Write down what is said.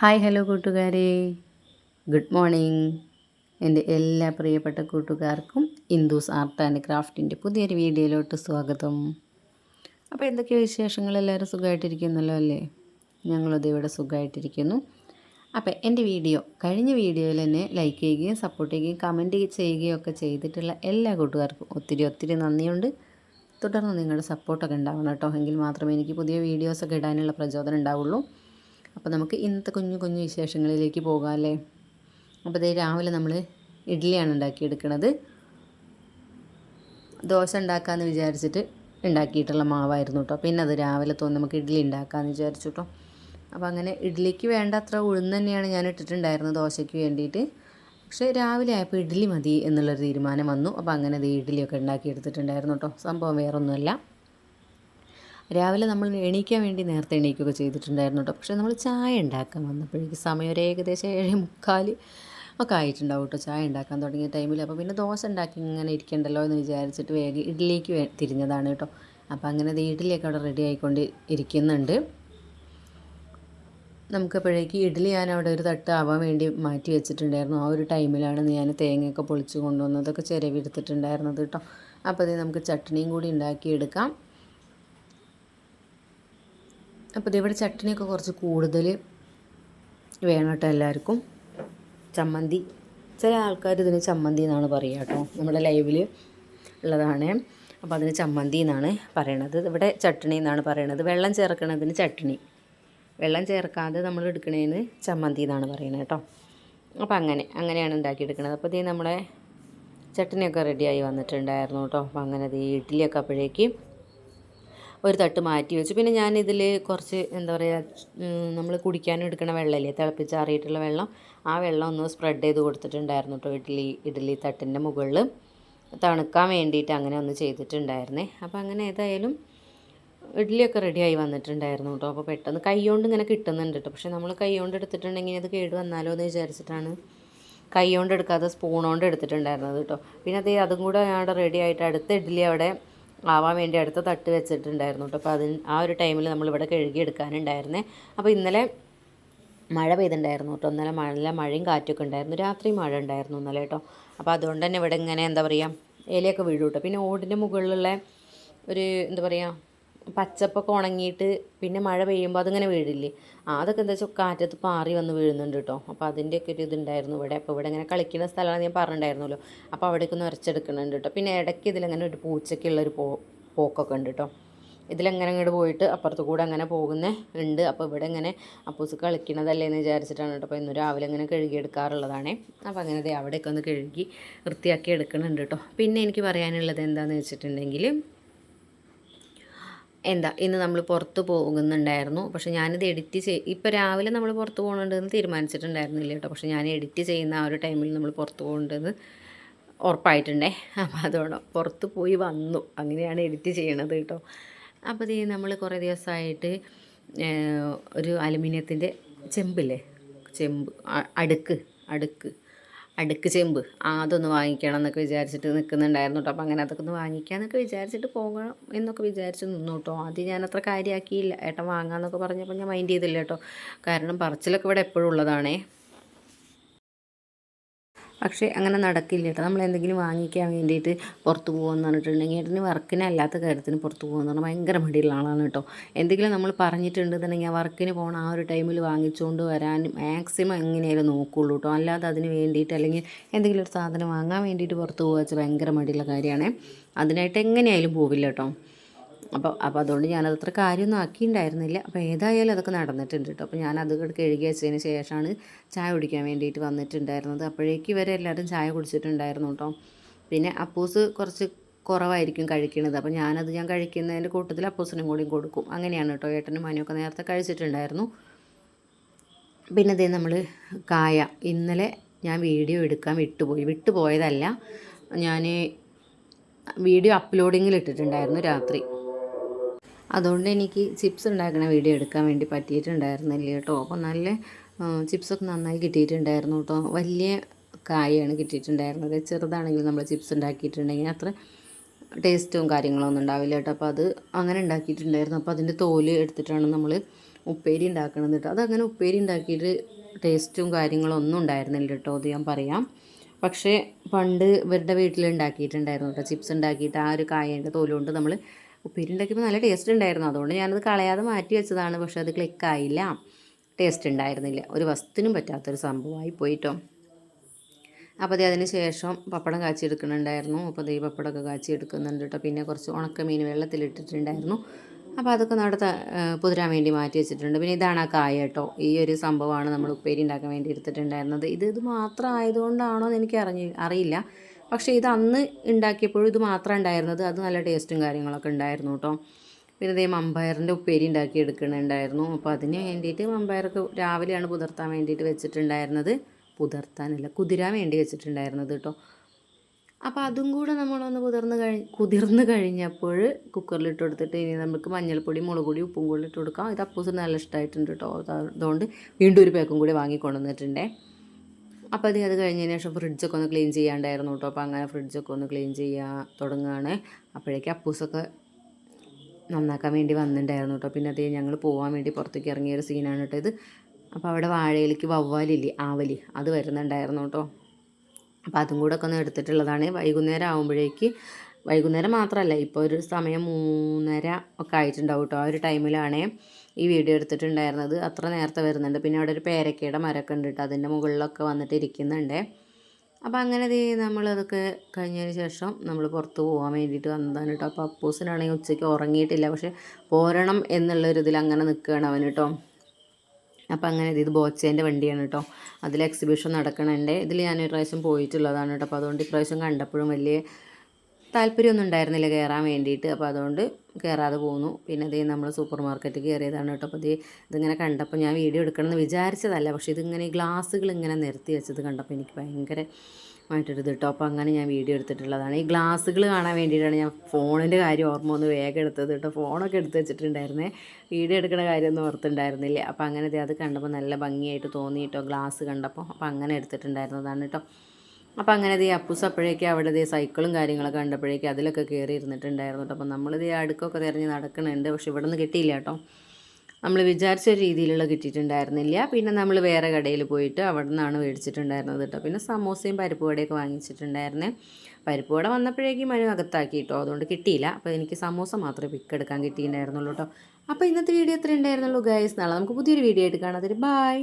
Hi hello കൂട്ടുകാരെ. Good morning. എന്റെ എല്ലാ പ്രിയപ്പെട്ട കൂട്ടുകാർക്കും ഇന്ദൂസ് ആർട്ട് ആൻഡ് ക്രാഫ്റ്റിന്റെ പുതിയൊരു വീഡിയോയിലോട്ട് സ്വാഗതം. അപ്പോൾ എന്തൊക്കെയാണ് വിശേഷങ്ങൾ? എല്ലാവരും സുഖമായിട്ടിരിക്കുന്നല്ലോ അല്ലേ? ഞങ്ങളത് ഇവിടെ സുഖമായിട്ടിരിക്കുന്നു. അപ്പോൾ എന്റെ വീഡിയോ കഴിഞ്ഞ വീഡിയോയിൽ തന്നെ ലൈക്ക് ചെയ്യുകയും സപ്പോർട്ട് ചെയ്യുകയും കമന്റ് ചെയ്യുകയും ഒക്കെ ചെയ്തിട്ടുള്ള എല്ലാ കൂട്ടുകാർക്കും ഒത്തിരി ഒത്തിരി നന്ദിയുണ്ട്. തുടർന്ന് നിങ്ങളുടെ സപ്പോർട്ടൊക്കെ ഉണ്ടാവണം കേട്ടോ. എങ്കിൽ മാത്രമേ എനിക്ക് പുതിയ വീഡിയോസൊക്കെ ഇടാനുള്ള പ്രചോദനം ഉണ്ടാവുള്ളൂ. അപ്പോൾ നമുക്ക് ഇന്നത്തെ കുഞ്ഞു കുഞ്ഞു വിശേഷങ്ങളിലേക്ക് പോകാം അല്ലേ അപ്പോൾ ഇതേ രാവിലെ നമ്മൾ ഇഡ്ഡലിയാണ് ഉണ്ടാക്കിയെടുക്കുന്നത് ദോശ ഉണ്ടാക്കാമെന്ന് വിചാരിച്ചിട്ട് ഉണ്ടാക്കിയിട്ടുള്ള മാവായിരുന്നു കേട്ടോ പിന്നെ അത് രാവിലെ തോന്നി നമുക്ക് ഇഡ്ഡലി ഉണ്ടാക്കാമെന്ന് വിചാരിച്ചു കേട്ടോ അപ്പോൾ അങ്ങനെ ഇഡ്ഡലിക്ക് വേണ്ട അത്ര ഉഴുന്ന് തന്നെയാണ് ഞാൻ ഇട്ടിട്ടുണ്ടായിരുന്നത് ദോശയ്ക്ക് വേണ്ടിയിട്ട്. പക്ഷേ രാവിലെ ആയപ്പോൾ ഇഡ്ഡലി മതി എന്നുള്ളൊരു തീരുമാനം വന്നു. അപ്പോൾ അങ്ങനെ അത് ഇഡ്ഡലിയൊക്കെ ഉണ്ടാക്കി എടുത്തിട്ടുണ്ടായിരുന്നു കേട്ടോ സംഭവം വേറൊന്നുമല്ല. രാവിലെ നമ്മൾ എണീക്കാൻ വേണ്ടി നേരത്തെ എണീക്കുകയൊക്കെ ചെയ്തിട്ടുണ്ടായിരുന്നു കേട്ടോ. പക്ഷേ നമ്മൾ ചായ ഉണ്ടാക്കാൻ വന്നപ്പോഴേക്ക് സമയം ഒരു ഏകദേശം ഏഴ് മുക്കാൽ ഒക്കെ ആയിട്ടുണ്ടാവും കേട്ടോ ചായ ഉണ്ടാക്കാൻ തുടങ്ങിയ ടൈമിൽ അപ്പോൾ പിന്നെ ദോശ ഉണ്ടാക്കി ഇങ്ങനെ ഇരിക്കണ്ടല്ലോ എന്ന് വിചാരിച്ചിട്ട് വേഗം ഇഡ്ഡലിക്ക് തിരിഞ്ഞതാണ് കേട്ടോ. അപ്പോൾ അങ്ങനെ ഇഡ്ഡലിയൊക്കെ അവിടെ റെഡി ആയിക്കൊണ്ട് ഇരിക്കുന്നുണ്ട്. നമുക്കപ്പോഴേക്ക് ഇഡ്ഡലി ഞാൻ അവിടെ ഒരു തട്ട് ആവാൻ വേണ്ടി മാറ്റി വെച്ചിട്ടുണ്ടായിരുന്നു. ആ ഒരു ടൈമിലാണ് ഞാൻ തേങ്ങയൊക്കെ പൊളിച്ച് കൊണ്ടുവന്നതൊക്കെ ചിരവിടുത്തിട്ടുണ്ടായിരുന്നത് കേട്ടോ. അപ്പോൾ അത് നമുക്ക് ചട്നിയും കൂടി ഉണ്ടാക്കിയെടുക്കാം. അപ്പോൾ ഇവിടെ ചട്ടിനിയൊക്കെ കുറച്ച് കൂടുതൽ വേണം കേട്ടോ എല്ലാവർക്കും. ചമ്മന്തി. ചില ആൾക്കാർ ഇതിന് ചമ്മന്തി എന്നാണ് പറയുക കേട്ടോ. നമ്മുടെ ലൈവിൽ ഉള്ളതാണ്. അപ്പോൾ അതിന് ചമ്മന്തി എന്നാണ് പറയണത്. ഇവിടെ ചട്ടിണി എന്നാണ് പറയണത്. വെള്ളം ചേർക്കണതിന് ചട്ടിണി. വെള്ളം ചേർക്കാതെ നമ്മൾ എടുക്കണതിന് ചമ്മന്തി എന്നാണ് പറയുന്നത് കേട്ടോ. അപ്പോൾ അങ്ങനെ അങ്ങനെയാണ് ഉണ്ടാക്കിയെടുക്കുന്നത് അപ്പോൾ ഇതേ നമ്മുടെ ചട്ടിനിയൊക്കെ റെഡിയായി വന്നിട്ടുണ്ടായിരുന്നു കേട്ടോ. അപ്പോൾ അങ്ങനെ ഇത് ഇഡ്ഡലിയൊക്കെ അപ്പോഴേക്ക് ഒരു തട്ട് മാറ്റി വെച്ചു. പിന്നെ ഞാൻ ഞാനിതിൽ കുറച്ച് എന്താ പറയുക നമ്മൾ കുടിക്കാനും എടുക്കുന്ന വെള്ളമില്ലേ തിളപ്പിച്ചാറിയിട്ടുള്ള വെള്ളം. ആ വെള്ളം ഒന്ന് സ്പ്രെഡ് ചെയ്ത് കൊടുത്തിട്ടുണ്ടായിരുന്നു കേട്ടോ ഇഡ്ഡലി ഇഡ്ഡലി തട്ടിന്റെ മുകളിൽ തണുക്കാൻ വേണ്ടിയിട്ട് അങ്ങനെ ഒന്ന് ചെയ്തിട്ടുണ്ടായിരുന്നേ. അപ്പോൾ അങ്ങനെ ഏതായാലും ഇഡ്ഡലിയൊക്കെ റെഡിയായി വന്നിട്ടുണ്ടായിരുന്നു കേട്ടോ അപ്പോൾ പെട്ടെന്ന് കൈകൊണ്ട് ഇങ്ങനെ കിട്ടുന്നുണ്ട് കേട്ടോ പക്ഷേ നമ്മൾ കൈകൊണ്ട് എടുത്തിട്ടുണ്ടെങ്കിൽ അത് കേട് വന്നാലോ എന്ന് വിചാരിച്ചിട്ടാണ് കൈ കൊണ്ട് എടുക്കാതെ സ്പൂൺ കൊണ്ട് എടുത്തിട്ടുണ്ടായിരുന്നത് കേട്ടോ പിന്നെ അതേ അതും കൂടെ അവിടെ റെഡി ആയിട്ട് അടുത്ത ഇഡ്ഡലി അവിടെ ആവാൻ വേണ്ടി അടുത്ത തട്ട് വെച്ചിട്ടുണ്ടായിരുന്നു കേട്ടോ. അപ്പോൾ അതിന് ആ ഒരു ടൈമിൽ നമ്മളിവിടെ കഴുകി എടുക്കാനുണ്ടായിരുന്നേ അപ്പോൾ ഇന്നലെ മഴ പെയ്തിട്ടുണ്ടായിരുന്നു കേട്ടോ. ഇന്നലെ നല്ല മഴയും കാറ്റൊക്കെ ഉണ്ടായിരുന്നു. രാത്രി മഴ ഉണ്ടായിരുന്നു ഇന്നലെ കേട്ടോ. അപ്പോൾ അതുകൊണ്ട് തന്നെ ഇവിടെ ഇങ്ങനെ എന്താ പറയുക ഇലയൊക്കെ വീഴും കേട്ടോ. പിന്നെ ഓടിന്റെ മുകളിലുള്ള ഒരു എന്താ പറയുക പച്ചപ്പൊക്കെ ഉണങ്ങിയിട്ട് പിന്നെ മഴ പെയ്യുമ്പോൾ അതിങ്ങനെ വീഴില്ലേ? അതൊക്കെ എന്താ വെച്ചാൽ കാറ്റത്ത് പാറി വന്ന് വീഴുന്നുണ്ട് കേട്ടോ അപ്പോൾ അതിന്റെയൊക്കെ ഒരു ഇതുണ്ടായിരുന്നു ഇവിടെ. അപ്പോൾ ഇവിടെ ഇങ്ങനെ കളിക്കുന്ന സ്ഥലമാണ് ഞാൻ പറഞ്ഞിട്ടുണ്ടായിരുന്നല്ലോ അപ്പോൾ അവിടേക്ക് ഒന്ന് ഉരച്ചെടുക്കുന്നുണ്ട് കേട്ടോ പിന്നെ ഇടയ്ക്ക് ഇതിലങ്ങനെ ഒരു പൂച്ചയ്ക്കുള്ളൊരു പോ പോക്കൊക്കെ ഉണ്ട് കേട്ടോ ഇതിലെങ്ങനെ ഇങ്ങോട്ട് പോയിട്ട് അപ്പുറത്ത് കൂടെ അങ്ങനെ പോകുന്ന ഉണ്ട്. അപ്പോൾ ഇവിടെ ഇങ്ങനെ അപ്പൂസ് കളിക്കണതല്ലേ എന്ന് വിചാരിച്ചിട്ടാണ് കേട്ടോ അപ്പോൾ ഇന്ന് രാവിലെ ഇങ്ങനെ കഴുകി എടുക്കാറുള്ളതാണേ. അപ്പോൾ അങ്ങനെ ദേ അവിടെയൊക്കെ ഒന്ന് കഴുകി വൃത്തിയാക്കി എടുക്കുന്നുണ്ട് കേട്ടോ പിന്നെ എനിക്ക് പറയാനുള്ളത് എന്താണെന്ന് വെച്ചിട്ടുണ്ടെങ്കിൽ എന്താ ഇന്ന് നമ്മൾ പുറത്ത് പോകുന്നുണ്ടായിരുന്നു. പക്ഷേ ഞാനിത് എഡിറ്റ് ചെയ് ഇപ്പോൾ രാവിലെ നമ്മൾ പുറത്ത് പോകണമെന്ന് തീരുമാനിച്ചിട്ടുണ്ടായിരുന്നില്ല കേട്ടോ. പക്ഷേ ഞാൻ എഡിറ്റ് ചെയ്യുന്ന ആ ഒരു ടൈമിൽ നമ്മൾ പുറത്ത് പോകേണ്ടത് ഉറപ്പായിട്ടുണ്ടേ. അപ്പോൾ അതോടെ പുറത്ത് പോയി വന്നു. അങ്ങനെയാണ് എഡിറ്റ് ചെയ്യണത് കേട്ടോ. അപ്പോൾ ഇത് നമ്മൾ കുറേ ദിവസമായിട്ട് ഒരു അലുമിനിയത്തിന്റെ ചെമ്പില്ലേ? ചെമ്പ് അടുക്ക് അടുക്ക്. അടുക്ക് ചെമ്പ്. അതൊന്ന് വാങ്ങിക്കണം എന്നൊക്കെ വിചാരിച്ചിട്ട് നിൽക്കുന്നുണ്ടായിരുന്നു കേട്ടോ. അപ്പോൾ അങ്ങനെ അതൊക്കെ ഒന്ന് വാങ്ങിക്കാമെന്നൊക്കെ വിചാരിച്ചിട്ട് പോകണം എന്നൊക്കെ വിചാരിച്ച് നിന്നു കേട്ടോ. ആദ്യം ഞാൻ അത്ര കാര്യമാക്കിയില്ല. ഏട്ടൻ വാങ്ങാമെന്നൊക്കെ പറഞ്ഞപ്പോൾ ഞാൻ മൈൻഡ് ചെയ്തില്ല കേട്ടോ. കാരണം പറച്ചിലൊക്കെ ഇവിടെ എപ്പോഴും ഉള്ളതാണേ. പക്ഷേ അങ്ങനെ നടക്കില്ല കേട്ടോ. നമ്മൾ എന്തെങ്കിലും വാങ്ങിക്കാൻ വേണ്ടിയിട്ട് പുറത്ത് പോകുമെന്ന് പറഞ്ഞിട്ടുണ്ടെങ്കിൽ ഏട്ടന് വർക്കിന് അല്ലാത്ത കാര്യത്തിന് പുറത്ത് പോകുമെന്ന് പറഞ്ഞാൽ ഭയങ്കര മടിയുള്ള ആളാണ് കേട്ടോ. എന്തെങ്കിലും നമ്മൾ പറഞ്ഞിട്ടുണ്ടെന്നുണ്ടെങ്കിൽ ആ വർക്കിന് പോകണം ആ ഒരു ടൈമിൽ വാങ്ങിച്ചുകൊണ്ട് വരാൻ മാക്സിമം എങ്ങനെയായാലും നോക്കുള്ളൂ കേട്ടോ. അല്ലാതെ അതിന് വേണ്ടിയിട്ട് അല്ലെങ്കിൽ എന്തെങ്കിലും ഒരു സാധനം വാങ്ങാൻ വേണ്ടിയിട്ട് പുറത്ത് പോകുക വെച്ചാൽ ഭയങ്കര മടിയുള്ള കാര്യമാണ്. അതിനായിട്ട് എങ്ങനെയായാലും പോവില്ല കേട്ടോ. അപ്പോൾ അപ്പോൾ അതുകൊണ്ട് ഞാനത് അത്ര കാര്യമൊന്നും ആക്കിയിട്ടുണ്ടായിരുന്നില്ല അപ്പോൾ ഏതായാലും അതൊക്കെ നടന്നിട്ടുണ്ട് കേട്ടോ അപ്പോൾ ഞാൻ അത് കഴുകി വെച്ചതിന് ശേഷമാണ് ചായ കുടിക്കാൻ വേണ്ടിയിട്ട് വന്നിട്ടുണ്ടായിരുന്നത്. അപ്പോഴേക്ക് ഇവരെ എല്ലാവരും ചായ കുടിച്ചിട്ടുണ്ടായിരുന്നു കേട്ടോ പിന്നെ അപ്പൂസ് കുറച്ച് കുറവായിരിക്കും കഴിക്കുന്നത് അപ്പോൾ ഞാനത് ഞാൻ കഴിക്കുന്നതിന്റെ കൂട്ടത്തിൽ അപ്പൂസിനും കൂടി കൊടുക്കും. അങ്ങനെയാണ് കേട്ടോ ഏട്ടനും മനുവൊക്കെ നേരത്തെ കഴിച്ചിട്ടുണ്ടായിരുന്നു. പിന്നെ ഇതേ നമ്മൾ കായ. ഇന്നലെ ഞാൻ വീഡിയോ എടുക്കാൻ വിട്ടുപോയി. വിട്ടുപോയതല്ല. ഞാൻ വീഡിയോ അപ്ലോഡിങ്ങിൽ ഇട്ടിട്ടുണ്ടായിരുന്നു രാത്രി. അതുകൊണ്ട് എനിക്ക് ചിപ്സ് ഉണ്ടാക്കുന്ന വീഡിയോ എടുക്കാൻ വേണ്ടി പറ്റിയിട്ടുണ്ടായിരുന്നില്ല കേട്ടോ. അപ്പോൾ നല്ല ചിപ്സൊക്കെ നന്നായി കിട്ടിയിട്ടുണ്ടായിരുന്നു കേട്ടോ. വലിയ കായാണ് കിട്ടിയിട്ടുണ്ടായിരുന്നത്. ചെറുതാണെങ്കിൽ നമ്മൾ ചിപ്സ് ഉണ്ടാക്കിയിട്ടുണ്ടെങ്കിൽ അത്ര ടേസ്റ്റും കാര്യങ്ങളൊന്നും ഉണ്ടാവില്ല കേട്ടോ. അപ്പോൾ അത് അങ്ങനെ ഉണ്ടാക്കിയിട്ടുണ്ടായിരുന്നു. അപ്പോൾ അതിന്റെ തോൽ എടുത്തിട്ടാണ് നമ്മൾ ഉപ്പേരി ഉണ്ടാക്കണം കേട്ടോ. അതങ്ങനെ ഉപ്പേരി ഉണ്ടാക്കിയിട്ട് ടേസ്റ്റും കാര്യങ്ങളൊന്നും ഉണ്ടായിരുന്നില്ല കേട്ടോ അത് ഞാൻ പറയാം. പക്ഷേ പണ്ട് ഇവരുടെ വീട്ടിൽ ഉണ്ടാക്കിയിട്ടുണ്ടായിരുന്നു കേട്ടോ. ചിപ്സ് ഉണ്ടാക്കിയിട്ട് ആ ഒരു കായേന്റെ തോലുകൊണ്ട് നമ്മൾ ഉപ്പേരി ഉണ്ടാക്കിയപ്പോൾ നല്ല ടേസ്റ്റ് ഉണ്ടായിരുന്നു. അതുകൊണ്ട് ഞാനത് കളയാതെ മാറ്റി വെച്ചതാണ്. പക്ഷേ അത് ക്ലിക്കായില്ല ടേസ്റ്റ് ഉണ്ടായിരുന്നില്ല. ഒരു വസ്തുവിനും പറ്റാത്തൊരു സംഭവമായി പോയിട്ടോ. അപ്പോൾ അതേ അതിന് ശേഷം പപ്പടം കാച്ചി എടുക്കുന്നുണ്ടായിരുന്നു അപ്പോൾ അതേ പപ്പടമൊക്കെ കാച്ചി എടുക്കുന്നുണ്ട് കേട്ടോ പിന്നെ കുറച്ച് ഉണക്കമീൻ വെള്ളത്തിലിട്ടിട്ടുണ്ടായിരുന്നു അപ്പോൾ അതൊക്കെ നടത്ത പുതിരാൻ വേണ്ടി മാറ്റി വെച്ചിട്ടുണ്ട്. പിന്നെ ഇതാണ് ആ കായ കേട്ടോ ഈ ഒരു സംഭവമാണ് നമ്മൾ ഉപ്പേരി ഉണ്ടാക്കാൻ വേണ്ടി എടുത്തിട്ടുണ്ടായിരുന്നത്. ഇത് ഇത് മാത്രം ആയതുകൊണ്ടാണോ എന്ന് എനിക്ക് അറിഞ്ഞ് അറിയില്ല. പക്ഷേ ഇത് അന്ന് ഉണ്ടാക്കിയപ്പോഴും ഇത് മാത്രമേ ഉണ്ടായിരുന്നത്. അത് നല്ല ടേസ്റ്റും കാര്യങ്ങളൊക്കെ ഉണ്ടായിരുന്നു കേട്ടോ. പിന്നെ ഇതേ മമ്പയറിന്റെ ഉപ്പേരി ഉണ്ടാക്കി എടുക്കുന്നുണ്ടായിരുന്നു അപ്പോൾ അതിന് വേണ്ടിയിട്ട് മമ്പയറൊക്കെ രാവിലെയാണ് പുതിർത്താൻ വേണ്ടിയിട്ട് വെച്ചിട്ടുണ്ടായിരുന്നത്. പുതിർത്താനല്ല കുതിരാൻ വേണ്ടി വെച്ചിട്ടുണ്ടായിരുന്നത് കേട്ടോ. അപ്പോൾ അതും കൂടെ നമ്മളൊന്ന് കുതിർന്ന് കഴി കുതിർന്ന് കഴിഞ്ഞപ്പോൾ കുക്കറിൽ ഇട്ട് കൊടുത്തിട്ട് ഇനി നമുക്ക് മഞ്ഞൾപ്പൊടി മുളക് പൊടി ഉപ്പും കൂടി ഇട്ട് കൊടുക്കാം. ഇത് അപ്പൂസിന് നല്ല ഇഷ്ടമായിട്ടുണ്ട് കേട്ടോ. അതുകൊണ്ട് വീണ്ടും ഒരു പാക്കും കൂടി വാങ്ങി കൊണ്ടുവന്നിട്ടുണ്ടേ. അപ്പോൾ അത് അത് കഴിഞ്ഞതിന് ശേഷം ഫ്രിഡ്ജൊക്കെ ഒന്ന് ക്ലീൻ ചെയ്യാണ്ടായിരുന്നു കേട്ടോ അപ്പോൾ അങ്ങനെ ഫ്രിഡ്ജൊക്കെ ഒന്ന് ക്ലീൻ ചെയ്യാൻ തുടങ്ങുകയാണ് അപ്പോഴേക്കും അപ്പൂസൊക്കെ നന്നാക്കാൻ വേണ്ടി വന്നിട്ടുണ്ടായിരുന്നു കേട്ടോ പിന്നെ അത് ഞങ്ങൾ പോകാൻ വേണ്ടി പുറത്തേക്ക് ഇറങ്ങിയ ഒരു സീനാണ് കേട്ടോ ഇത്. അപ്പോൾ അവിടെ വാഴയിലേക്ക് വവ്വാലില്ലേ ആവലി അത് വരുന്നുണ്ടായിരുന്നു കേട്ടോ അപ്പോൾ അതും കൂടെ ഒക്കെ ഒന്ന് എടുത്തിട്ടുള്ളതാണ്. വൈകുന്നേരം ആകുമ്പോഴേക്ക് വൈകുന്നേരം മാത്രമല്ല ഇപ്പോൾ ഒരു സമയം മൂന്നര ഒക്കെ ആയിട്ടുണ്ടാവും കേട്ടോ ആ ഒരു ടൈമിലാണ്. ഈ വീഡിയോ എടുത്തിട്ടുണ്ടായിരുന്നത്. അത്ര നേരത്തെ വരുന്നുണ്ട്. പിന്നെ അവിടെ ഒരു പേരക്കയുടെ മരമൊക്കെ ഉണ്ട് കേട്ടോ. അതിന്റെ മുകളിലൊക്കെ വന്നിട്ട് ഇരിക്കുന്നുണ്ട്. അപ്പോൾ അങ്ങനെ ദേ നമ്മളതൊക്കെ കഴിഞ്ഞതിന് ശേഷം നമ്മൾ പുറത്ത് പോകാൻ വേണ്ടിയിട്ട് വന്നതാണ് കേട്ടോ. അപ്പോൾ അപ്പൂസിനാണെങ്കിൽ ഉച്ചയ്ക്ക് ഉറങ്ങിയിട്ടില്ല. പക്ഷേ പോരണം എന്നുള്ളൊരു ഇതിൽ അങ്ങനെ നിൽക്കുകയാണ് അവൻ കേട്ടോ. അപ്പോൾ അങ്ങനെ ഇത് ബോച്ചേന്റെ വണ്ടിയാണ് കേട്ടോ. അതിൽ എക്സിബിഷൻ നടക്കണുണ്ട്. ഇതിൽ ഞാൻ ഒരു പ്രാവശ്യം പോയിട്ടുള്ളതാണ് കേട്ടോ. അപ്പോൾ അതുകൊണ്ട് ഇപ്രാവശ്യം കണ്ടപ്പോഴും വലിയ താല്പര്യമൊന്നും ഉണ്ടായിരുന്നില്ല കയറാൻ വേണ്ടിയിട്ട്. അപ്പോൾ അതുകൊണ്ട് കയറാതെ പോന്നു. പിന്നെ അതേ നമ്മൾ സൂപ്പർ മാർക്കറ്റിൽ കയറിയതാണ് കേട്ടോ. അപ്പോൾ അതേ ഇതിങ്ങനെ കണ്ടപ്പോൾ ഞാൻ വീഡിയോ എടുക്കണമെന്ന് വിചാരിച്ചതല്ല. പക്ഷേ ഇതിങ്ങനെ ഗ്ലാസ്സുകൾ ഇങ്ങനെ നിരത്തി വെച്ചത് കണ്ടപ്പോൾ എനിക്ക് ഭയങ്കര ആയിട്ടൊരു കേട്ടോ അപ്പോൾ അങ്ങനെ ഞാൻ വീഡിയോ എടുത്തിട്ടുള്ളതാണ്. ഈ ഗ്ലാസ്സുകൾ കാണാൻ വേണ്ടിയിട്ടാണ് ഞാൻ ഫോണിന്റെ കാര്യം ഓർമ്മ ഒന്ന് വേഗം എടുത്തത് കേട്ടോ ഫോണൊക്കെ എടുത്ത് വെച്ചിട്ടുണ്ടായിരുന്നേ. വീഡിയോ എടുക്കുന്ന കാര്യമൊന്നും ഓർത്തുണ്ടായിരുന്നില്ല അപ്പോൾ അങ്ങനെ അത് കണ്ടപ്പോൾ നല്ല ഭംഗിയായിട്ട് തോന്നി കേട്ടോ ഗ്ലാസ് കണ്ടപ്പോൾ അപ്പോൾ അങ്ങനെ എടുത്തിട്ടുണ്ടായിരുന്നതാണ് കേട്ടോ അപ്പോൾ അങ്ങനെ ദേ അപ്പൂസ് അപ്പോഴേക്കും അവിടെ ഇതേ സൈക്കിളും കാര്യങ്ങളൊക്കെ കണ്ടപ്പോഴേക്കും അതിലൊക്കെ കയറി ഇരുന്നിട്ടുണ്ടായിരുന്നു കേട്ടോ. അപ്പോൾ നമ്മളിത് അടുക്കൊക്കെ തിരഞ്ഞ് നടക്കണുണ്ട്. പക്ഷെ ഇവിടെ നിന്ന് കിട്ടിയില്ല കേട്ടോ. നമ്മൾ വിചാരിച്ച രീതിയിലുള്ള കിട്ടിയിട്ടുണ്ടായിരുന്നില്ല. പിന്നെ നമ്മൾ വേറെ കടയിൽ പോയിട്ട് അവിടെ നിന്നാണ് മേടിച്ചിട്ടുണ്ടായിരുന്നത് കേട്ടോ. പിന്നെ സമോസയും പരിപ്പ് വടയൊക്കെ വാങ്ങിച്ചിട്ടുണ്ടായിരുന്നേ. പരിപ്പ് വട വന്നപ്പോഴേക്കും മനു അകത്താക്കി കേട്ടോ. അതുകൊണ്ട് കിട്ടിയില്ല. അപ്പോൾ എനിക്ക് സമോസ മാത്രമേ പിക്ക് എടുക്കാൻ കിട്ടിയിട്ടുണ്ടായിരുന്നുള്ളൂ കേട്ടോ. അപ്പോൾ ഇന്നത്തെ വീഡിയോ എത്ര ഉണ്ടായിരുന്നുള്ളൂ ഗൈസ് നാളെ നമുക്ക് പുതിയൊരു വീഡിയോ ആയിട്ട് കാണാം. ബൈ